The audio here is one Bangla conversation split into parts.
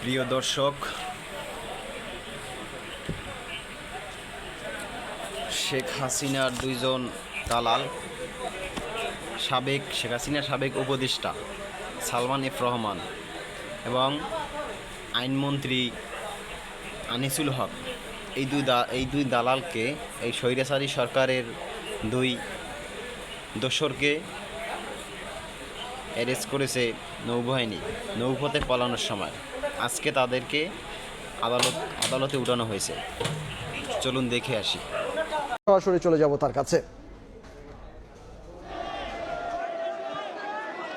প্রিয় দর্শক, শেখ হাসিনার দুইজন দালাল, সাবেক, শেখ হাসিনার সাবেক উপদেষ্টা সালমান এফ রহমান এবং আইনমন্ত্রী আনিসুল হক, এই দুই এই দুই দালালকে, এই স্বৈরাচারী সরকারের দুই দোসরকে অ্যারেস্ট করেছে নৌবাহিনী, নৌপথে পালানোর সময়। আজকে তাদেরকে আদালত, আদালতে উঠানো হয়েছে। চলুন দেখে আসি। সরাসরি চলে যাব তার কাছে।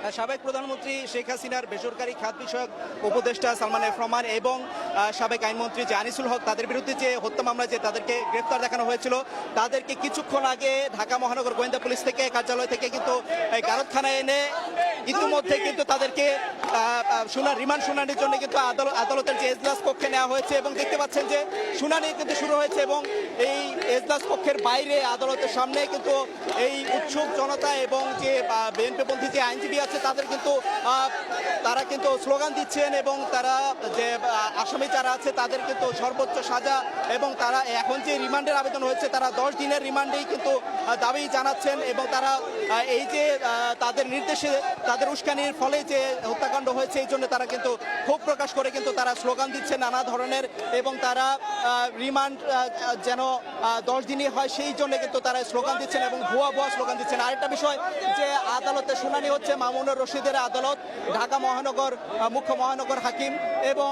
সাবেক প্রধানমন্ত্রী শেখ হাসিনার বেসরকারি খাত বিষয়ক উপদেষ্টা সালমান এফ রহমান এবং সাবেক আইনমন্ত্রী যে আনিসুল হক তাদের বিরুদ্ধে যে হত্যা মামলা যে তাদেরকে গ্রেফতার দেখানো হয়েছিল তাদেরকে কিছুক্ষণ আগে ঢাকা মহানগর গোয়েন্দা পুলিশ থেকে কার্যালয় থেকে কিন্তু গারদখানায় এনে ইতিমধ্যে কিন্তু তাদেরকে আহ, আহ, শুনা রিমান্ড শুনানির জন্য কিন্তু আদালত আদালতের যে এজলাস কক্ষে নেওয়া হয়েছে এবং দেখতে পাচ্ছেন যে শুনানি কিন্তু শুরু হয়েছে এবং এই এজলাস কক্ষের বাইরে আদালতের সামনে কিন্তু এই উৎসুক জনতা এবং যে বিএনপিপন্থী যে আইনজীবী আছে, তাদের কিন্তু তারা কিন্তু স্লোগান দিচ্ছেন এবং তারা যে আসামি যারা আছে, তাদের কিন্তু সর্বোচ্চ সাজা এবং তারা এখন যে রিমান্ডের আবেদন হয়েছে, তারা দশ দিনের রিমান্ডেই কিন্তু দাবি জানাচ্ছেন এবং তারা এই যে তাদের নির্দেশে, তাদের উস্কানির ফলে যে হত্যাকাণ্ড হয়েছে, এই জন্য তারা কিন্তু ক্ষোভ প্রকাশ করে কিন্তু তারা স্লোগান দিচ্ছে নানা ধরনের এবং তারা রিমান্ড যেন দশ দিনই হয় সেই জন্য কিন্তু তারা স্লোগান দিচ্ছেন এবং ভুয়া ভুয়া স্লোগান দিচ্ছেন। আরেকটা বিষয়, যে আদালতে শুনানি হচ্ছে মামুনুর রশিদের আদালত, ঢাকা মহানগর মুখ্য মহানগর হাকিম এবং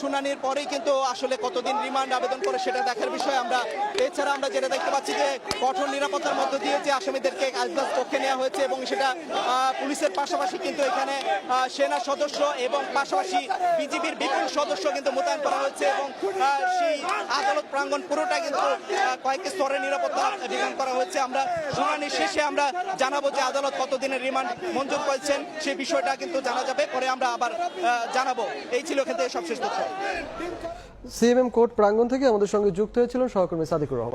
শুনানির পরেই কিন্তু আসলে কতদিন রিমান্ড আবেদন করে সেটা দেখার বিষয় আমরা। এছাড়া আমরা যেটা দেখতে পাচ্ছি যে কঠোর নিরাপত্তার মধ্য দিয়ে যে আসামিদেরকে আজবাস পক্ষে নেওয়া হয়েছে এবং সেটা পুলিশের পাশাপাশি কিন্তু এখানে সেনা সদস্য এবং পাশাপাশি বিজিবির বিপুল সদস্য কিন্তু মোতায়েন করা হয়েছে এবং সেই আদালত প্রাঙ্গন পুরোটা কিন্তু কয়েকটি স্তরে নিরাপত্তা বিধান করা হয়েছে। আমরা শুনানি শেষে আমরা জানাব যে আদালত কতদিনের রিমান্ড মঞ্জুর করেছেন, সে বিষয়টা কিন্তু জানা যাবে। পরে আমরা আবার জানাব। এই ছিল এখান থেকে সবশেষ তথ্য। সিএমএম কোর্ট প্রাঙ্গন থেকে আমাদের সঙ্গে যুক্ত হয়েছিল সহকর্মী সাদিকুর রহমান।